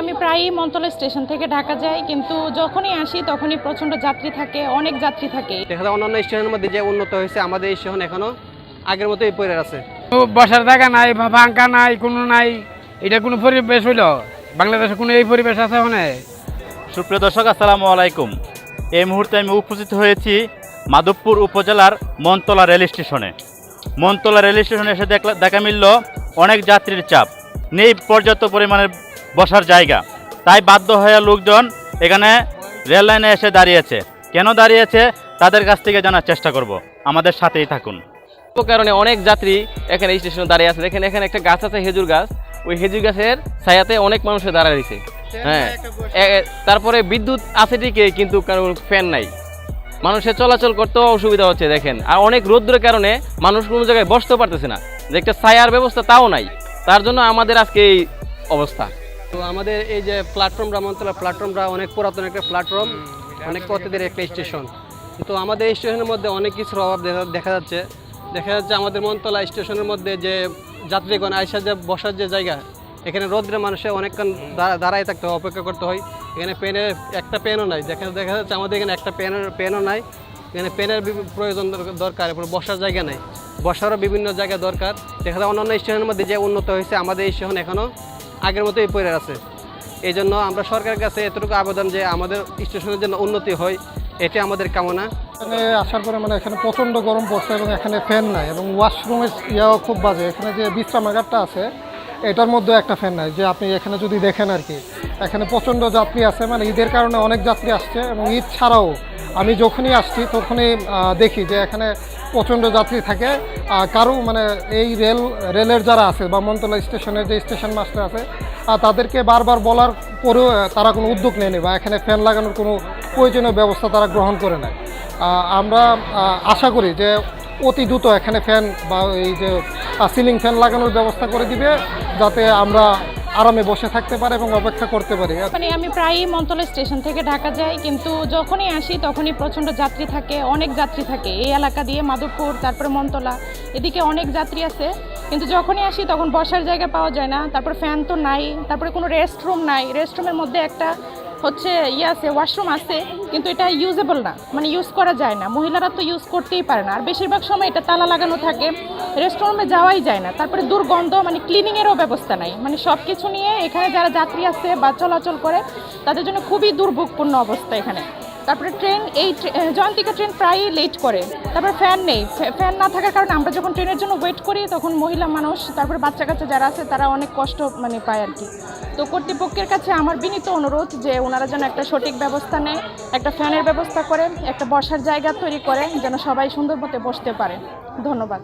আমি প্রায়ই মন্তলা স্টেশন থেকে ঢাকা যাই কিন্তু যখনই আসি তখনই প্রচণ্ড যাত্রী থাকে অনেক যাত্রী থাকে। দেখা যায় অন্যান্য স্টেশনের মধ্যে যে উন্নত হয়েছে আমাদের স্টেশন এখনও আগের মতোই পড়ে আছে। তো বসার জায়গা নাই বা ফাঙ্কা নাই কোনো নাই এটা কোনো পরিবেশ হইল? বাংলাদেশে কোনো এই পরিবেশ আছে ওখানে? সুপ্রিয় দর্শক আসসালামু আলাইকুম। এই মুহূর্তে আমি উপস্থিত হয়েছি মাধবপুর উপজেলার মনতলা রেল স্টেশনে। মন্তলা রেল স্টেশনে এসে দেখলা দেখা মিলল অনেক যাত্রীর চাপ। নেই পর্যাপ্ত পরিমাণের বসার জায়গা। তাই বাধ্য হয়ে লোকজন এখানে রেল লাইনে এসে দাঁড়িয়েছে। কেন দাঁড়িয়েছে? তাদের কাছ থেকে জানার চেষ্টা করব। আমাদের সাথেই থাকুন। কারণে অনেক যাত্রী এখানে স্টেশনে দাঁড়িয়ে আছে। দেখেন, এখানে একটা গাছ আছে, খেজুর গাছ। ওই খেজুর গাছের ছায়াতে অনেক মানুষের দাঁড়ায় রয়েছে। হ্যাঁ। তারপরে বিদ্যুৎ আছে ঠিকই, কিন্তু কারণ ফ্যান নাই। মানুষের চলাচল করতেও অসুবিধা হচ্ছে, দেখেন। আর অনেক রৌদ্রের কারণে মানুষ কোনো জায়গায় বসতে পারতেছে না। যে একটা ছায়ার ব্যবস্থা তাও নাই। তার জন্য আমাদের আজকে এই অবস্থা। তো আমাদের এই যে প্ল্যাটফর্মটা মন্তলা প্ল্যাটফর্মটা অনেক পুরাতন একটা প্ল্যাটফর্ম অনেক প্রতিদিন একটা স্টেশন তো আমাদের এই স্টেশনের মধ্যে অনেক কিছুর অভাব দেখা- যাচ্ছে। দেখা যাচ্ছে আমাদের মন্তলা স্টেশনের মধ্যে যে যাত্রীগণ আইসা যে বসার যে জায়গা এখানে রোদ্রে মানুষের অনেকক্ষণ দাঁড়া- দাঁড়ায় থাকতে হয় অপেক্ষা করতে হয়। এখানে পেনের একটা পেনও নাই। দেখা দেখা যাচ্ছে আমাদের এখানে একটা পেনের পেনও নাই। এখানে পেনের প্রয়োজন দরকার এরপর বসার জায়গা নাই। বসারও বিভিন্ন জায়গা দরকার। দেখা যায় অন্যান্য স্টেশনের মধ্যে যে উন্নত হয়েছে আমাদের এই স্টেশন এখনও আগের মতোই পড়ে আছে। এই জন্য আমরা সরকারের কাছে এতটুকু আবেদন যে আমাদের স্টেশনের জন্য উন্নতি হয়, এটি আমাদের কামনা। এখানে আসার পরে মানে এখানে প্রচণ্ড গরম পড়ছে এবং এখানে ফ্যান নাই এবং ওয়াশরুমের ইয়াও খুব বাজে। এখানে যে বিশ্রামাগারটা আছে, এটার মধ্যে একটা ফ্যান নাই, যে আপনি এখানে যদি দেখেন আর কি। এখানে প্রচণ্ড যাত্রী আছে মানে ঈদের কারণে অনেক যাত্রী আসছে এবং ঈদ ছাড়াও আমি যখনই আসছি তখনই দেখি যে এখানে প্রচণ্ড যাত্রী থাকে। কারও মানে এই রেল, রেলের যারা আছে বা মন্তলা স্টেশনের যে স্টেশন মাস্টার আছে তাদেরকে বারবার বলার পরেও তারা কোনো উদ্যোগ নেয়নি বা এখানে ফ্যান লাগানোর কোনো প্রয়োজনীয় ব্যবস্থা তারা গ্রহণ করে নেয় আমরা আশা করি যে অতি দ্রুত এখানে ফ্যান বা এই যে সিলিং ফ্যান লাগানোর ব্যবস্থা করে দিবে, যাতে আমরা আরামে বসে থাকতে পারে এবং অপেক্ষা করতে পারে। মানে আমি প্রায়ই মন্তলা স্টেশন থেকে ঢাকা যাই, কিন্তু যখনই আসি তখনই প্রচণ্ড যাত্রী থাকে, অনেক যাত্রী থাকে। এই এলাকা দিয়ে মাধবপুর, তারপরে মন্তলা এদিকে অনেক যাত্রী আছে। কিন্তু যখনই আসি তখন বসার জায়গা পাওয়া যায় না। তারপর ফ্যান তো নাই, তারপরে কোনো রেস্টরুম নাই। রেস্টরুমের মধ্যে একটা হচ্ছে ইয়ে আছে ওয়াশরুম আছে, কিন্তু এটা ইউজেবল না মানে ইউজ করা যায় না। মহিলারা তো ইউজ করতেই পারে না। আর বেশিরভাগ সময় এটা তালা লাগানো থাকে রেস্টুরেন্টে যাওয়াই যায় না। তারপরে দুর্গন্ধ মানে ক্লিনিংয়েরও ব্যবস্থা নাই। মানে সব কিছু নিয়ে এখানে যারা যাত্রী আছে বা চলাচল করে, তাদের জন্য খুবই দুর্ভোগপূর্ণ অবস্থা এখানে। তারপরে ট্রেন, এই জয়ন্তিকা ট্রেন প্রায়ই লেট করে। তারপরে ফ্যান নেই। ফ্যান না থাকার কারণে আমরা যখন ট্রেনের জন্য ওয়েট করি, তখন মহিলা মানুষ, তারপরে বাচ্চা কাচ্চা যারা আছে, তারা অনেক কষ্ট মানে পায় আর কি। তো কর্তৃপক্ষের কাছে আমার বিনীত অনুরোধ যে ওনারা যেন একটা সঠিক ব্যবস্থা নেয়, একটা ফ্যানের ব্যবস্থা করে একটা বসার জায়গা তৈরি করে যেন সবাই সুন্দর মতো বসতে পারে। ধন্যবাদ।